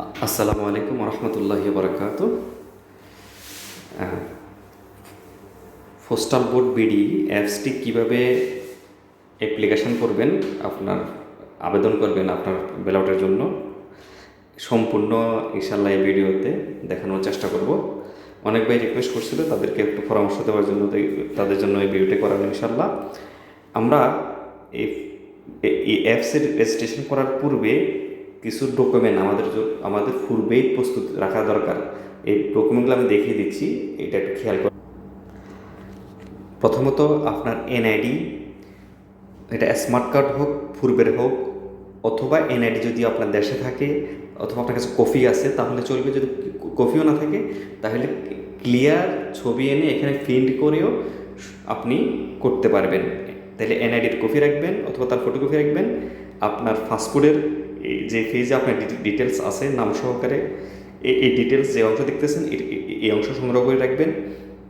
আসসালামু আলাইকুম রহমতুল্লাহ বরকাত পোস্টাল বোর্ড বিডি অ্যাপসটি কীভাবে অ্যাপ্লিকেশন করবেন, আপনার আবেদন করবেন আপনার ব্যালটের জন্য, সম্পূর্ণ ইনশাল্লাহ এই ভিডিওতে দেখানোর চেষ্টা করব। অনেক ভাই রিকোয়েস্ট করছিল, তাদেরকে একটু পরামর্শ দেওয়ার জন্য তাদের জন্য এই ভিডিওটি করানো ইনশাল্লাহ আমরা এই অ্যাপসের রেজিস্ট্রেশন করার পূর্বে কিছু ডকুমেন্ট আমাদের আমাদের পূর্বেই প্রস্তুত রাখা দরকার। এই ডকুমেন্টগুলো আমি দেখিয়ে দিচ্ছি, এটা একটু খেয়াল করুন প্রথমত আপনার এনআইডি এটা স্মার্ট কার্ড হোক, পূর্বের হোক, অথবা এনআইডি যদি আপনার দেশে থাকে, অথবা আপনার কাছে কপি আছে, তাহলে চলবে। যদি কপিও না থাকে, তাহলে ক্লিয়ার ছবি এনে এখানে প্রিন্ট করেও আপনি করতে পারবেন। তাহলে এনআইডির কপি রাখবেন, অথবা তার ফটোকপি রাখবেন। আপনার ফাস্টফুডের যে পেজে আপনার ডিটেলস আছে, নাম সহকারে এই ডিটেলস যে অংশ দেখতেছেন এই অংশ সংগ্রহ করে রাখবেন।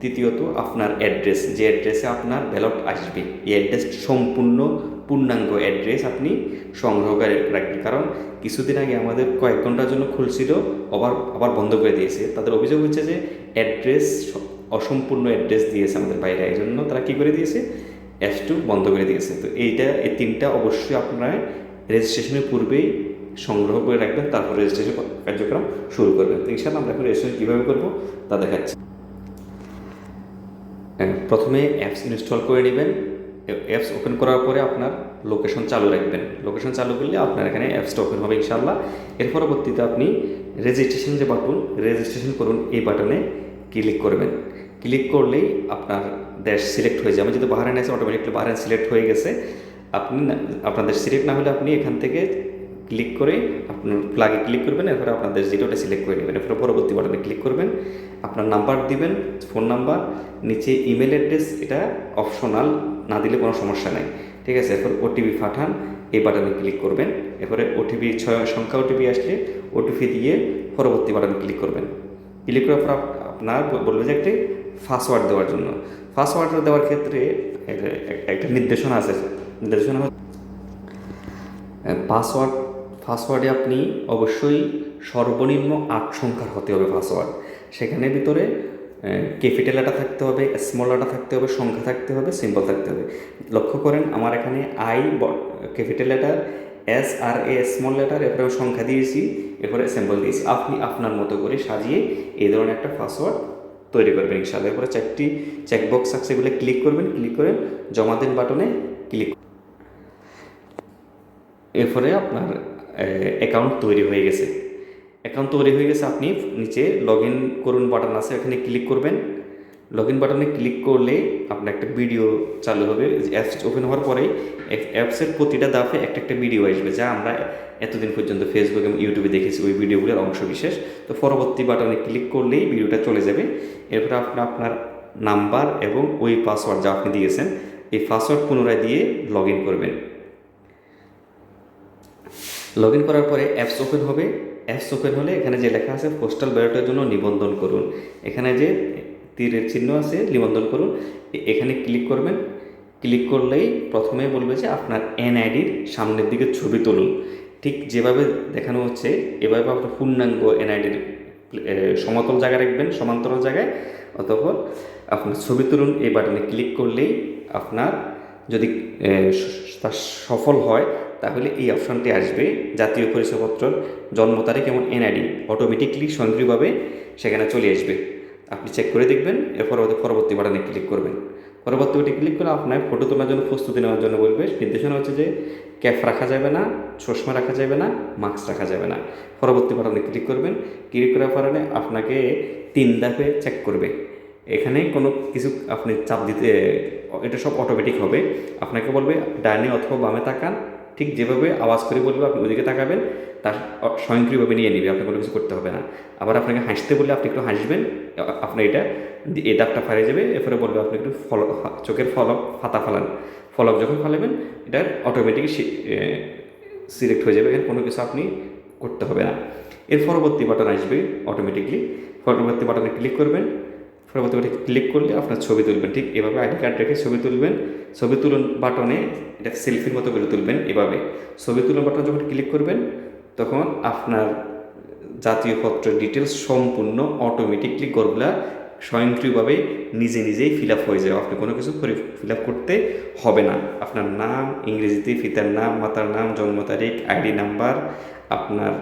তৃতীয়ত, আপনার অ্যাড্রেস যে অ্যাড্রেসে আপনার ব্যালট আসবে, এই অ্যাড্রেস সম্পূর্ণ পূর্ণাঙ্গ অ্যাড্রেস আপনি সংগ্রহ করে রাখবেন। কারণ কিছুদিন আগে আমাদের কয়েক ঘণ্টার জন্য খুলছিল, আবার আবার বন্ধ করে দিয়েছে। তাদের অভিযোগ হচ্ছে যে অ্যাড্রেস অসম্পূর্ণ অ্যাড্রেস দিয়েছে আমাদের বাইরে। এই জন্য তারা কী করে দিয়েছে? অ্যাপস টু বন্ধ করে দিয়েছে। তো এইটা, এই তিনটা অবশ্যই আপনারা রেজিস্ট্রেশনের পূর্বেই সংগ্রহ করে রাখবেন, তারপর রেজিস্ট্রেশন কার্যক্রম শুরু করবেন। তো ইনশাল্লাহ আমরা এখন রেজিস্ট্রেশন কীভাবে করব তা দেখাচ্ছি। প্রথমে অ্যাপস ইনস্টল করে নেবেন। অ্যাপস ওপেন করার পরে আপনার লোকেশন চালু রাখবেন। লোকেশন চালু করলে আপনার এখানে অ্যাপসটা ওপেন হবে ইনশাল্লাহ এর পরবর্তীতে আপনি রেজিস্ট্রেশন যে বাটন রেজিস্ট্রেশন করুন এই বাটনে ক্লিক করবেন। ক্লিক করলেই আপনার দেশ সিলেক্ট হয়ে যাবে। যদি বাহারান আছে অটোমেটিকলি বাহারান সিলেক্ট হয়ে গেছে। আপনি দেশ সিলেক্ট না হলে আপনি এখান থেকে ক্লিক করে আপনার প্লাগে ক্লিক করবেন, এরপরে আপনাদের ওটা সিলেক্ট করে নেবেন। এরপরে পরবর্তী বাটনে ক্লিক করবেন, আপনার নাম্বার দিবেন ফোন নাম্বার নিচে ইমেল অ্যাড্রেস এটা অপশনাল না দিলে কোনো সমস্যা নেই। ঠিক আছে, এরপর ওটিপি পাঠান, এই বাটনে ক্লিক করবেন। এরপরে ওটিপি ছয়, সংখ্যা ওটিপি আসলে ওটিপি দিয়ে পরবর্তী বাটনে ক্লিক করবেন। ক্লিক করার পর আপনার বলবে যে একটি পাসওয়ার্ড দেওয়ার জন্য। পাসওয়ার্ড দেওয়ার ক্ষেত্রে একটা নির্দেশনা আছে। নির্দেশনা পাসওয়ার্ড পাসওয়ার্ডে আপনি অবশ্যই সর্বনিম্ন আট সংখ্যার হতে হবে পাসওয়ার্ড সেখানে ভিতরে ক্যাপিটাল লেটার থাকতে হবে স্মল লেটার থাকতে হবে, সংখ্যা থাকতে হবে সিম্বল থাকতে হবে। লক্ষ্য করেন, আমার এখানে I capital letter S R A small letter এরপরে আমি সংখ্যা দিয়েছি, এরপরে সিম্বল দিয়েছি। আপনি আপনার মতো করে সাজিয়ে এই ধরনের একটা পাসওয়ার্ড তৈরি করবেন ইনশাআল্লাহ। এরপরে চারটি চেকবক্স আছে, এগুলো ক্লিক করবেন ক্লিক করে জমা দেন বাটনে ক্লিক এরপরে আপনার অ্যাকাউন্ট তৈরি হয়ে গেছে। অ্যাকাউন্ট তৈরি হয়ে গেছে, আপনি নিচে লগ ইন করুন বাটন আছে এখানে ক্লিক করবেন। লগ ইন বাটনে ক্লিক করলে আপনার একটা ভিডিও চালু হবে। অ্যাপস ওপেন হওয়ার পরেই অ্যাপসের প্রতিটা দাফে একটা একটা ভিডিও আসবে, যা আমরা এতদিন পর্যন্ত ফেসবুক এবং ইউটিউবে দেখেছি, ওই ভিডিওগুলোর অংশ বিশেষ তো পরবর্তী বাটনে ক্লিক করলেই ভিডিওটা চলে যাবে। এরপরে আপনি, আপনার নাম্বার এবং ওই পাসওয়ার্ড যা আপনি দিয়েছেন, এই পাসওয়ার্ড পুনরায় দিয়ে লগ ইন করবেন। লগ ইন করার পরে অ্যাপস ওপেন হবে। অ্যাপস ওপেন হলে এখানে যে লেখা আছে পোস্টাল ব্যালটের জন্য নিবন্ধন করুন। এখানে যে তীরের চিহ্ন আছে, নিবন্ধন করুন। এখানে ক্লিক করবেন। ক্লিক করলেই প্রথমে বলবে যে আপনার এনআইডির সামনের দিকে ছবি তুলুন। ঠিক যেভাবে দেখানো হচ্ছে, এভাবে আপনার পূর্ণাঙ্গ এনআইডির সমতল জায়গায় রাখবেন, সমান্তরাল জায়গায়। অতঃপর আপনার ছবি তুলুন, এই বাটনে ক্লিক করলেই আপনার যদি সফল হয় তাহলে এই অপশনটি আসবে, জাতীয় পরিচয়পত্র, জন্ম তারিখ এবং এনআইডি অটোমেটিকলি স্বয়ংক্রিয়ভাবে সেখানে চলে আসবে। আপনি চেক করে দেখবেন, এরপর পরবর্তী বাটনে ক্লিক করবেন। পরবর্তী বাটনে ক্লিক করে আপনার ফটো তোলার জন্য প্রস্তুতি নেওয়ার জন্য বলবে, নির্দেশনা হচ্ছে যে ক্যাপ রাখা যাবে না, চশমা রাখা যাবে না মাস্ক রাখা যাবে না। পরবর্তী বাটনে ক্লিক করবেন ক্লিক করার কারণে আপনাকে তিন ধাপে চেক করবে। এখানে কোনো কিছু আপনি চাপ দিতে, এটা সব অটোমেটিক হবে। আপনাকে বলবে ডাইনে অথবা বামে তাকান ঠিক যেভাবে আওয়াজ করে বলবে, আপনি ওদিকে তাকাবেন, তার স্বয়ংক্রিয়ভাবে নিয়ে নেবে আপনার কোনো কিছু করতে হবে না। আবার আপনাকে হাসতে বললে আপনি একটু হাসবেন, আপনার এটা এই দাগটা ফারিয়ে যাবে, এরপরে বলবে আপনি একটু ফল, চোখের ফলক, ফাতা ফালান। ফলক যখন ফালাবেন, এটা অটোমেটিক সিলেক্ট হয়ে যাবে এখানে কোনো কিছু আপনি করতে হবে না। এর পরবর্তী বাটন আসবে অটোমেটিকলি পরবর্তী বাটনে ক্লিক করবেন পরবর্তী ক্লিক করলে আপনার ছবি তুলবেন। ঠিক এভাবে আইডি কার্ড রেখে ছবি তুলবেন। ছবি তুলুন বাটনে এটা সেলফির মতো করে তুলবেন এভাবে। ছবি তুলুন বাটন যখন ক্লিক করবেন, তখন আপনার জাতীয় পত্রের ডিটেলস সম্পূর্ণ অটোমেটিকলি গরগুলা স্বয়ংক্রিয়ভাবে নিজে নিজেই ফিল আপ হয়ে যাবে আপনি কোনো কিছু ফিল আপ করতে হবে না। আপনার নাম, ইংরেজিতে পিতার নাম, মাতার নাম, জন্ম তারিখ আইডি নাম্বার আপনার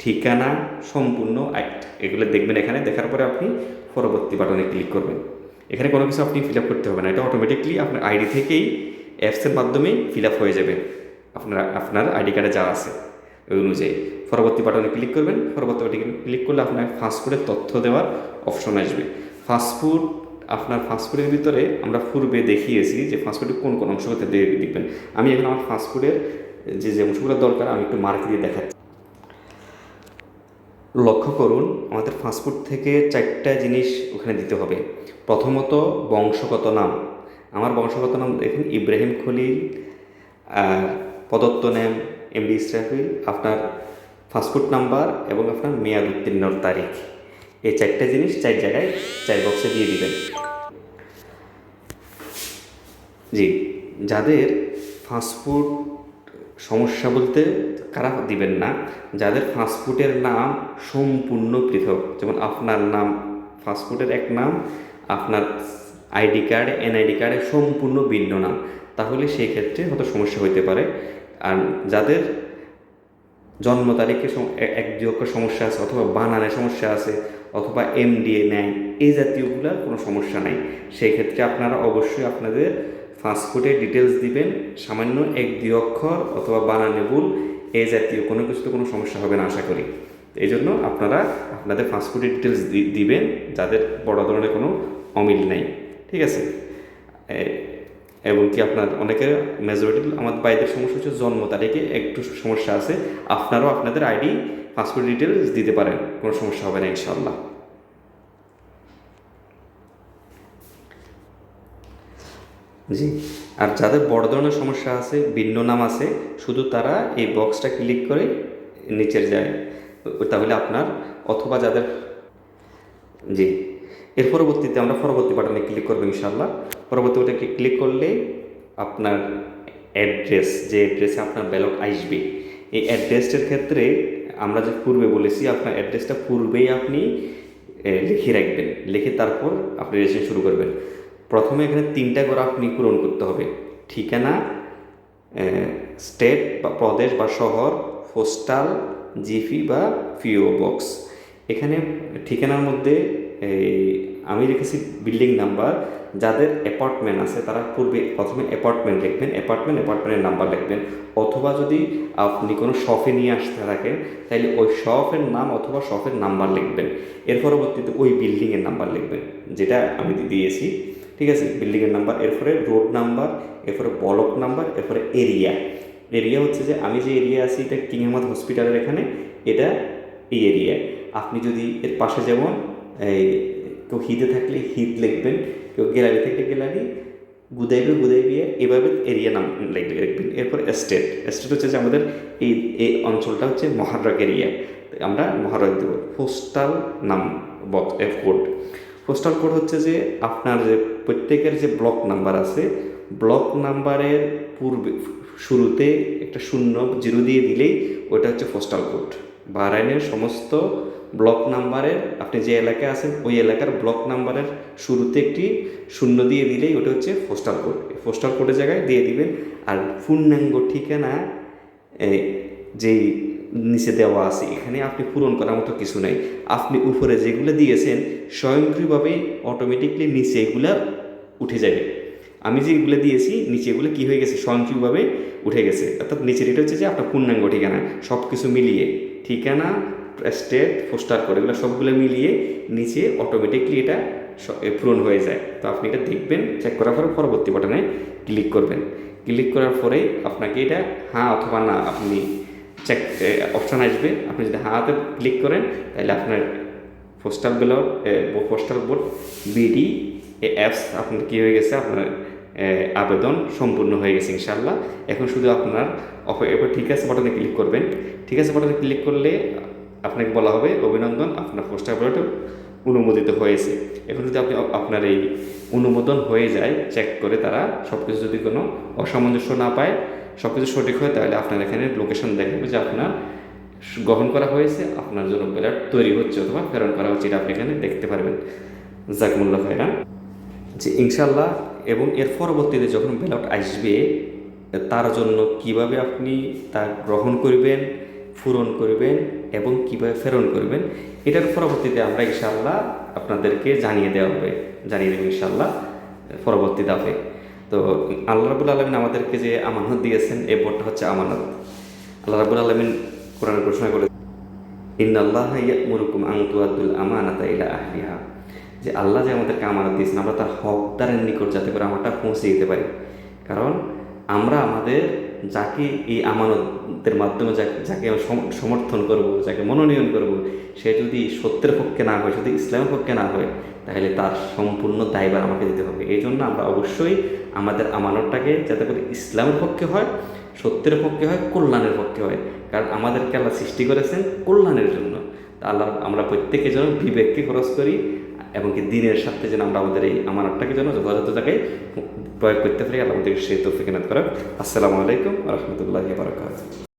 ঠিকানা সম্পূর্ণ act এগুলো দেখবেন এখানে, দেখার পরে আপনি পরবর্তী বাটনে ক্লিক করবেন। এখানে কোনো কিছু আপনি ফিল আপ করতে হবে না। এটা অটোমেটিকলি আপনার আইডি থেকেই অ্যাপসের মাধ্যমেই ফিল আপ হয়ে যাবে। আপনার আপনার আইডি কার্ডে যা আছে, ওই অনুযায়ী। পরবর্তী বাটনে ক্লিক করবেন। পরবর্তী বাটনে ক্লিক করলে আপনার ফাস্টফুডের তথ্য দেওয়ার অপশন আসবে। ফাস্টফুড আপনার ফাস্টফুডের ভিতরে আমরা পূর্বে দেখিয়েছি যে ফাস্টফুডের কোন কোন অংশগুলোতে দেখবেন আমি এখন আমার ফাস্টফুডের যে যে অংশগুলো দরকার, আমি একটু মার্ক দিয়ে দেখাচ্ছি। লক্ষ্য করুন, আমাদের ফাস্টফুড থেকে চারটা জিনিস ওখানে দিতে হবে। প্রথমত বংশগত নাম। আমার বংশগত নাম দেখুন, ইব্রাহিম খলিল, আর প্রদত্ত নাম এমডি ইসরাফিল, আপনার ফাস্টফুড নাম্বার এবং আপনার মেয়াদ উত্তীর্ণর তারিখ। এই চারটা জিনিস চার জায়গায় চার বক্সে দিয়ে দিবেন। জি, যাদের ফাস্টফুড সমস্যা বলতে কারা দিবেন না, যাদের ফাস্টফুডের নাম সম্পূর্ণ পৃথক। যেমন আপনার নাম, ফাস্টফুডের এক নাম, আপনার আইডি কার্ড, এনআইডি কার্ডে সম্পূর্ণ ভিন্ন নাম। তাহলে সেই ক্ষেত্রে হয়তো সমস্যা হতে পারে। আর যাদের জন্ম তারিখে এক অক্ষর সমস্যা আছে, অথবা বানানে সমস্যা আছে, অথবা এমডিএ নেয়, এই জাতীয়গুলোর কোনো সমস্যা নাই। সেই ক্ষেত্রে আপনারা অবশ্যই আপনাদের ফাস্টফুডের ডিটেলস দিবেন, সামান্য এক দুই অক্ষর অথবা বানানে ভুল এই জাতীয় কোনো কিছুতে কোনো সমস্যা হবে না, আশা করি। এই জন্য আপনারা আপনাদের ফাস্টফুডের ডিটেলস দিবেন, যাদের বড় ধরনের কোনো অমিল নেই। ঠিক আছে? এ- এবং কি আপনার অনেকের মেজরিটি আমাদের বাইরের সমস্যা হচ্ছে জন্ম তারিখে একটু সমস্যা আছে, আপনারাও আপনাদের আইডি পাসপোর্ট ডিটেলস দিতে পারেন, কোনো সমস্যা হবে না ইনশাল্লাহ জি আর যাদের বড় ধরনের সমস্যা আছে, ভিন্ন নাম আছে, শুধু তারা এই বক্সটা ক্লিক করে নিচের যায়। তাহলে আপনার, অথবা যাদের জি। এর পরবর্তীতে আমরা পরবর্তী বাটনে ক্লিক করব ইনশাল্লাহ পরবর্তী বাটনে ক্লিক করলে আপনার অ্যাড্রেস যে অ্যাড্রেসে আপনার ব্যালট আসবে, এই অ্যাড্রেসটার ক্ষেত্রে আমরা যে পূর্বে বলেছি, আপনার অ্যাড্রেসটা পূর্বেই আপনি লিখে রাখবেন। লিখে তারপর আপনি রেজিস্ট্রেশন শুরু করবেন। প্রথমে এখানে তিনটা করে আপনি পূরণ করতে হবে। ঠিকানা স্টেট বা প্রদেশ বা শহর পোস্টাল জিপি বা পিও বক্স এখানে ঠিকানার মধ্যে আমি রেখেছি বিল্ডিং নাম্বার যাদের অ্যাপার্টমেন্ট আছে, তারা পূর্বে প্রথমে অ্যাপার্টমেন্ট লিখবেন অ্যাপার্টমেন্ট অ্যাপার্টমেন্টের নাম্বার লিখবেন। অথবা যদি আপনি কোনো শপে নিয়ে আসতে থাকেন তাহলে ওই শপের নাম অথবা শপের নাম্বার লিখবেন। এর পরবর্তীতে ওই বিল্ডিংয়ের নাম্বার লিখবেন, যেটা আমি দিয়েছি। ঠিক আছে? বিল্ডিংয়ের নাম্বার, এরপরে রোড নাম্বার, এরপরে ব্লক নাম্বার, এরপরে এরিয়া। এরিয়া হচ্ছে যে আমি যে এরিয়া আছি, এটা কিং আহমদ হসপিটালের এখানে, এটা এই এরিয়া। আপনি যদি এর পাশে যেমন, এই কেউ হিদে থাকলে হিদ লিখবেন, কেউ গ্যালারি থাকলে গ্যালারি, গুদাইবে গুদাইবিয়ে এভাবে এরিয়া নাম লিখ- লিখবেন। এরপর স্টেট। স্টেট হচ্ছে যে আমাদের এই এই অঞ্চলটা হচ্ছে মহারাক এরিয়া। আমরা মহারাক দেবো। পোস্টাল নাম এফ কোড। পোস্টাল কোড হচ্ছে যে আপনার যে প্রত্যেকের যে ব্লক নাম্বার আছে ব্লক নাম্বারের পূর্বে, শুরুতে একটা শূন্য জিরো দিয়ে দিলেই ওটা হচ্ছে পোস্টাল কোড বাহরাইনের সমস্ত ব্লক নাম্বারের আপনি যে এলাকায় আছেন, ওই এলাকার ব্লক নাম্বারের শুরুতে একটি শূন্য দিয়ে দিলেই ওটা হচ্ছে পোস্টাল কোড পোস্টাল কোডের জায়গায় দিয়ে দিবেন। আর পূর্ণাঙ্গ ঠিকানা যেই নিচে দেওয়া আছে। এখানে আপনি পূরণ করার মতো কিছু নাই। আপনি উপরে যেগুলো দিয়েছেন, স্বয়ংক্রিয়ভাবে অটোমেটিকলি নিচে এগুলা উঠে যাবে। আমি যেগুলো দিয়েছি, নিচে এগুলো কী হয়ে গেছে? স্বয়ংক্রিয়ভাবে উঠে গেছে। অর্থাৎ নিচের এটা হচ্ছে যে আপনার পূর্ণাঙ্গ ঠিকানা। সব কিছু মিলিয়ে। ঠিকানা স্টেট পোস্টার করে এগুলো সবগুলো মিলিয়ে নিচে অটোমেটিকলি এটা পূরণ হয়ে যায়। তো আপনি এটা দেখবেন চেক করার পরে পরবর্তী বাটনে ক্লিক করবেন। ক্লিক করার পরেই আপনাকে এটা হ্যাঁ অথবা না, আপনি চেক অপশান আসবে। আপনি যদি হাতে ক্লিক করেন, তাহলে আপনার postal ballot postal board BD apps আপনার কী হয়ে গেছে? আপনার আবেদন সম্পূর্ণ হয়ে গেছে ইনশাল্লাহ এখন শুধু আপনার এরপর ঠিক আছে বাটনে ক্লিক করবেন। ঠিক আছে বাটনে ক্লিক করলে আপনাকে বলা হবে, অভিনন্দন, আপনার পোস্টাল ব্যালট অনুমোদিত হয়েছে। এখন যদি আপনি আপনার এই অনুমোদন হয়ে যায় চেক করে তারা সব কিছু যদি কোনো অসামঞ্জস্য না পায় সব কিছু সঠিক হয়, তাহলে আপনার এখানে লোকেশন দেখাবে যে আপনার গ্রহণ করা হয়েছে, আপনার জন্য ব্যালট তৈরি হচ্ছে অথবা প্রেরণ করা হচ্ছে, এটা আপনি এখানে দেখতে পারবেন। জাকমুল্লাহ ভাইরা যে ইনশাল্লাহ এবং এর পরবর্তীতে যখন ব্যালট আসবে, তার জন্য কীভাবে আপনি তা গ্রহণ করবেন, পূরণ করবেন এবং কীভাবে প্রেরণ করবেন, এটার পরবর্তীতে আমরা ইনশাল্লাহ আপনাদেরকে জানিয়ে দেওয়া হবে। জানিয়ে দেবো ইনশাল্লাহ পরবর্তী ধাপে। তো আল্লাহ রাবুল আলমিন আমাদেরকে যে আমানত দিয়েছেন, এই বোর্ডটা হচ্ছে আমানত। আল্লাহ রাবুল আলমিন কোরআন ঘোষণা করে ইন আল্লাহ তুআদ্দুল আমানাতা ইলা আহলিহা। যে আল্লাহ যে আমাদেরকে আমানত দিয়েছেন, আমরা তার হকদারের নিকট যাতে করে আমারটা পৌঁছে দিতে পারি। কারণ আমরা আমাদের যাকে এই আমানতের মাধ্যমে যাকে সম- সমর্থন করব, যাকে মনোনয়ন করব, সে যদি সত্যের পক্ষে না হয়, যদি ইসলামের পক্ষে না হয়, তাহলে তার সম্পূর্ণ দায়ভার আমাকে দিতে হবে। এই জন্য আমরা অবশ্যই আমাদের আমানতটাকে যাতে করে ইসলামের পক্ষে হয়, সত্যের পক্ষে হয়, কল্যাণের পক্ষে হয়। কারণ আমাদেরকে আল্লাহ সৃষ্টি করেছেন কল্যাণের জন্য। আল্লাহ, আমরা প্রত্যেকে যেন বিবেককে খরচ করি এবং কি দিনের সাথে যেন আমরা আমাদের এই আমানতটাকে যেন যথাযথ জায়গায় প্রয়োগ করতে পারি আলহামদুলিল্লাহ সেই তৌফিক এনায়ত করেন আসসালামু আলাইকুম রহমতুল্লাহ বারকাত